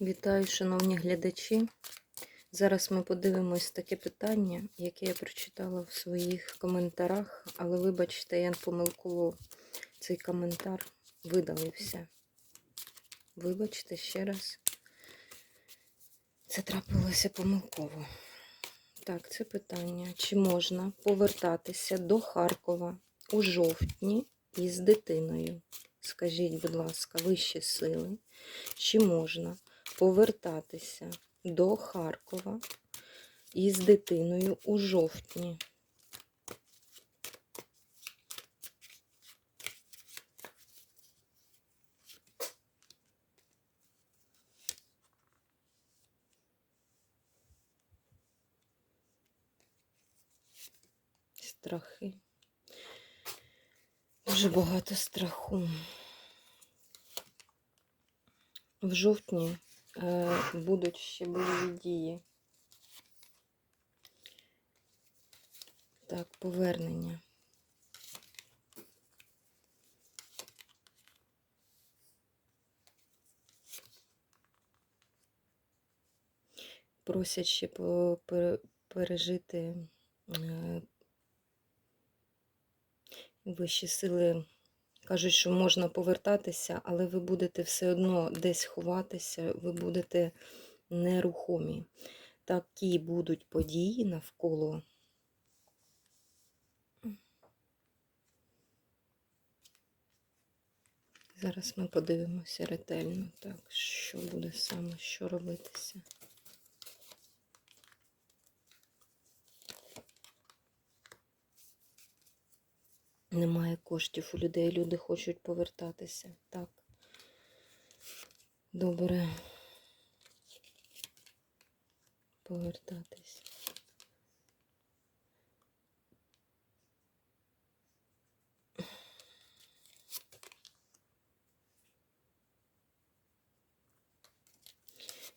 Вітаю, шановні глядачі. Зараз ми подивимось таке питання, яке я прочитала в своїх коментарях, але вибачте, я помилково цей коментар видалився. Вибачте ще раз. Це трапилося помилково. Так, це питання. Чи можна повертатися до Харкова у жовтні із дитиною? Скажіть, будь ласка, вищі сили, чи можна повертатися до Харкова із дитиною у жовтні? Страхи. Дуже багато страху. В жовтні будуть ще бойові дії. Так, повернення. Просять ще пережити е, вищі сили. Кажуть, що можна повертатися, але ви будете все одно десь ховатися, ви будете нерухомі. Такі будуть події навколо. Зараз ми подивимося ретельно, так, що буде саме, що робитися. Немає коштів у людей, люди хочуть повертатися. Так. Добре. Повертатись.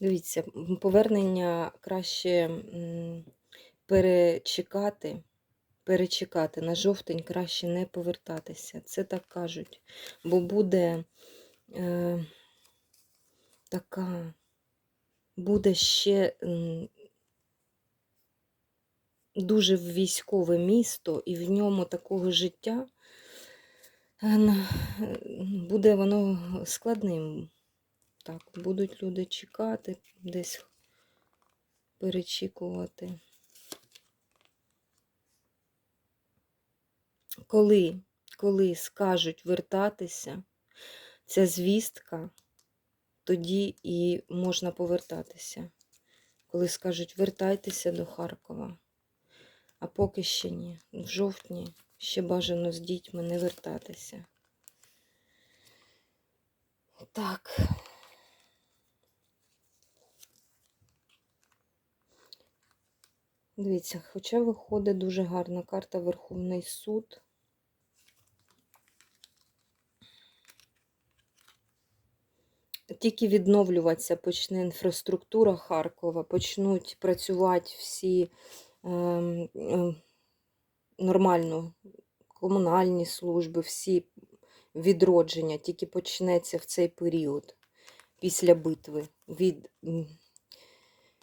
Дивіться, повернення краще перечекати, перечекати. На жовтень краще не повертатися. Це так кажуть. Бо буде е, така, буде ще дуже військове місто, і в ньому такого життя е, буде воно складним. Так, будуть люди чекати, десь перечікувати. Коли, коли скажуть вертатися, ця звістка, тоді і можна повертатися. Коли скажуть вертайтеся до Харкова. А поки ще ні. В жовтні ще бажано з дітьми не вертатися. Так. Дивіться, хоча виходить дуже гарна карта Верховний суд. Тільки відновлюватися почне інфраструктура Харкова, почнуть працювати всі ем, ем, нормально комунальні служби, всі відродження, тільки почнеться в цей період після битви. Від,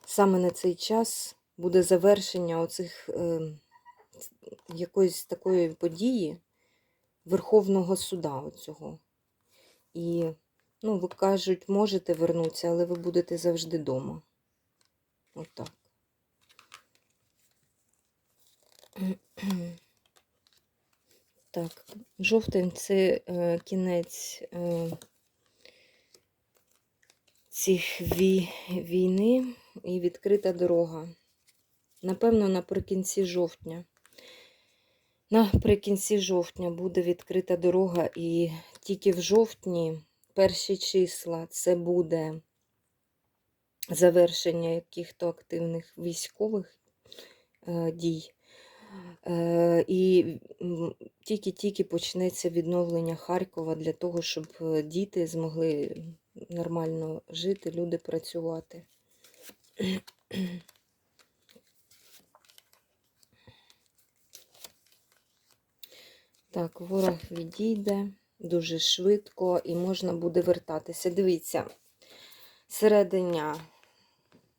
саме на цей час буде завершення оцих ем, якоїсь такої події Верховного суда оцього. І, ну, ви кажуть, можете вернутися, але ви будете завжди вдома. Отак. Так, жовтень це е, кінець е, цих вій, війни і відкрита дорога. Напевно, наприкінці жовтня. Наприкінці жовтня буде відкрита дорога, і тільки в жовтні перші числа це буде завершення яких-то активних військових е, дій. Е, І тільки-тільки почнеться відновлення Харкова для того, щоб е, діти змогли нормально жити, люди працювати. Так, ворог відійде дуже швидко і можна буде вертатися. Дивіться, серединя,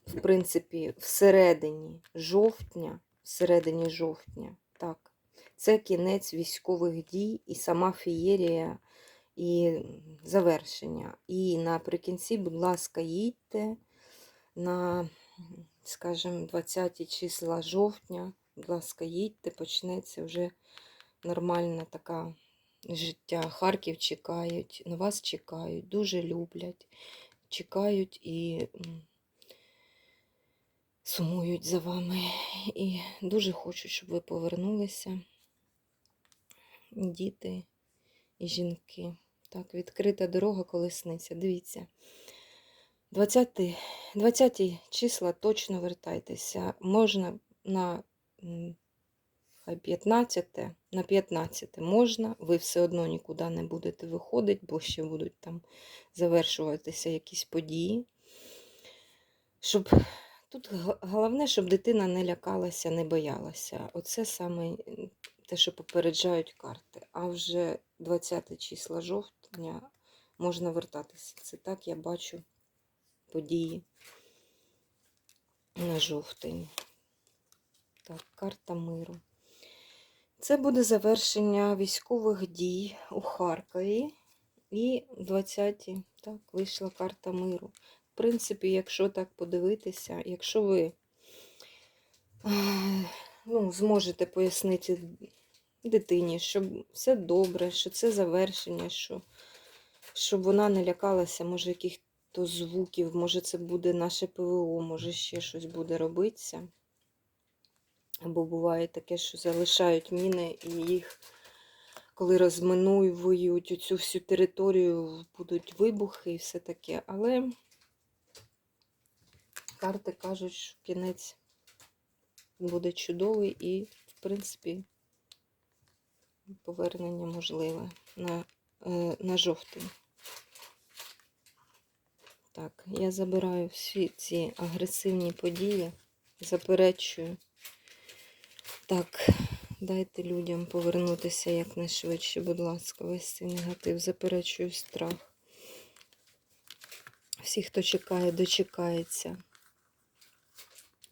в принципі, всередині жовтня, всередині жовтня, так, це кінець військових дій і сама фієрія, і завершення. І наприкінці, будь ласка, їдьте на, скажімо, 20 числа жовтня, будь ласка, їдьте, почнеться вже нормальна така життя. Харків чекають, на вас чекають, дуже люблять, чекають і сумують за вами. І дуже хочуть, щоб ви повернулися. Діти і жінки. Так, відкрита дорога колесниця. Дивіться. 20, 20 числа точно вертайтеся. Можна на хай 15, на 15 можна, ви все одно нікуди не будете виходити, бо ще будуть там завершуватися якісь події. Щоб тут головне, щоб дитина не лякалася, не боялася. Оце саме те, що попереджають карти. А вже 20 числа жовтня можна вертатися. Це так я бачу події на жовтень. Так, карта миру. Це буде завершення військових дій у Харкові. І 20-ті, так, вийшла карта миру. В принципі, якщо так подивитися, якщо ви е, ну, зможете пояснити дитині, що все добре, що це завершення, що, щоб вона не лякалася, може, яких-то звуків, може, це буде наше ПВО, може ще щось буде робитися. Або буває таке, що залишають міни і їх, коли розминують цю всю територію, будуть вибухи і все таке. Але карти кажуть, що кінець буде чудовий і, в принципі, повернення можливе на, е, на жовтень. Так, я забираю всі ці агресивні події, заперечую. Так, дайте людям повернутися якнайшвидше, будь ласка, весь цей негатив, заперечую страх. Всі, хто чекає, дочекається.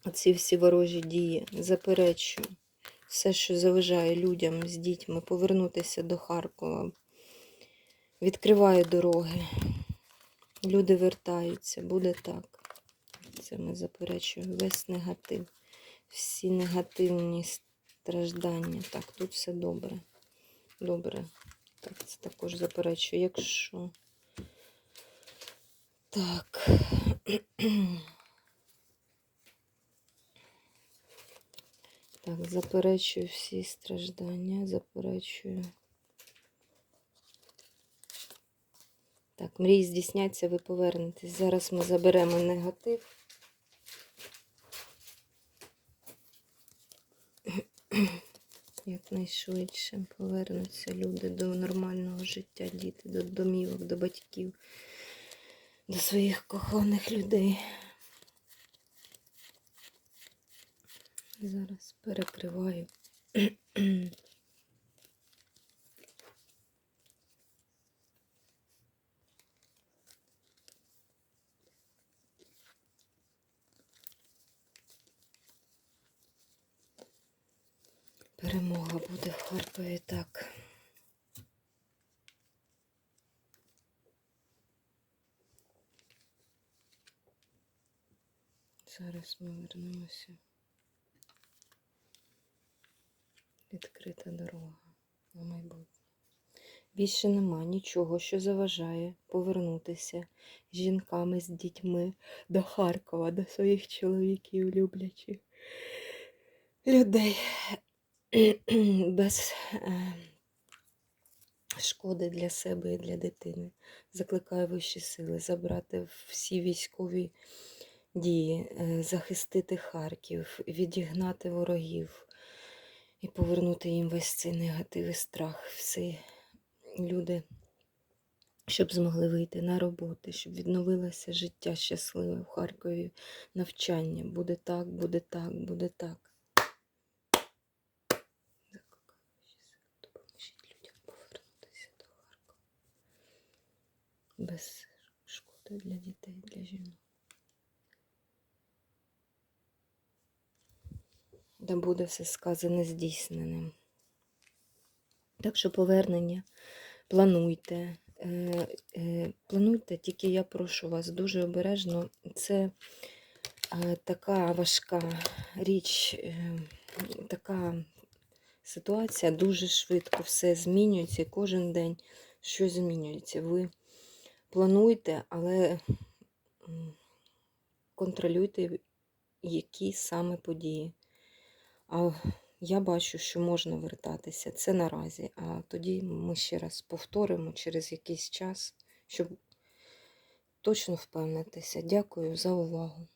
Оці всі ворожі дії, заперечую. Все, що заважає людям з дітьми повернутися до Харкова. Відкриваю дороги. Люди вертаються, буде так. Це ми заперечуємо. Весь негатив всі негативні страждання. Так, тут все добре. Добре. Так, це також заперечую. Якщо. Так. Так, заперечую всі страждання, заперечую. Так, мрії здійсняться, ви повернетесь. Зараз ми заберемо негатив. Якнайшвидше повернуться люди до нормального життя, діти, до домівок, до батьків, до своїх коханих людей. Зараз перекриваю. Перемога буде в Харкові так. Зараз ми вернемося. Відкрита дорога на майбутнє. Більше нема нічого, що заважає повернутися з жінками, з дітьми до Харкова, до своїх чоловіків, люблячих людей без е, шкоди для себе і для дитини. Закликаю вищі сили забрати всі військові дії, е, захистити Харків, відігнати ворогів і повернути їм весь цей негатив і страх. Всі люди, щоб змогли вийти на роботи, щоб відновилося життя щасливе в Харкові, навчання. Буде так, буде так, буде так. без шкоди для дітей, для жінок. да буде все сказане здійсненим. Так що повернення плануйте. Е, е, плануйте, тільки я прошу вас дуже обережно. Це е, така важка річ, е, така ситуація дуже швидко все змінюється, і кожен день щось змінюється. Ви плануйте, але контролюйте, які саме події. А я бачу, що можна вертатися. Це наразі. А тоді ми ще раз повторимо через якийсь час, щоб точно впевнитися. Дякую за увагу.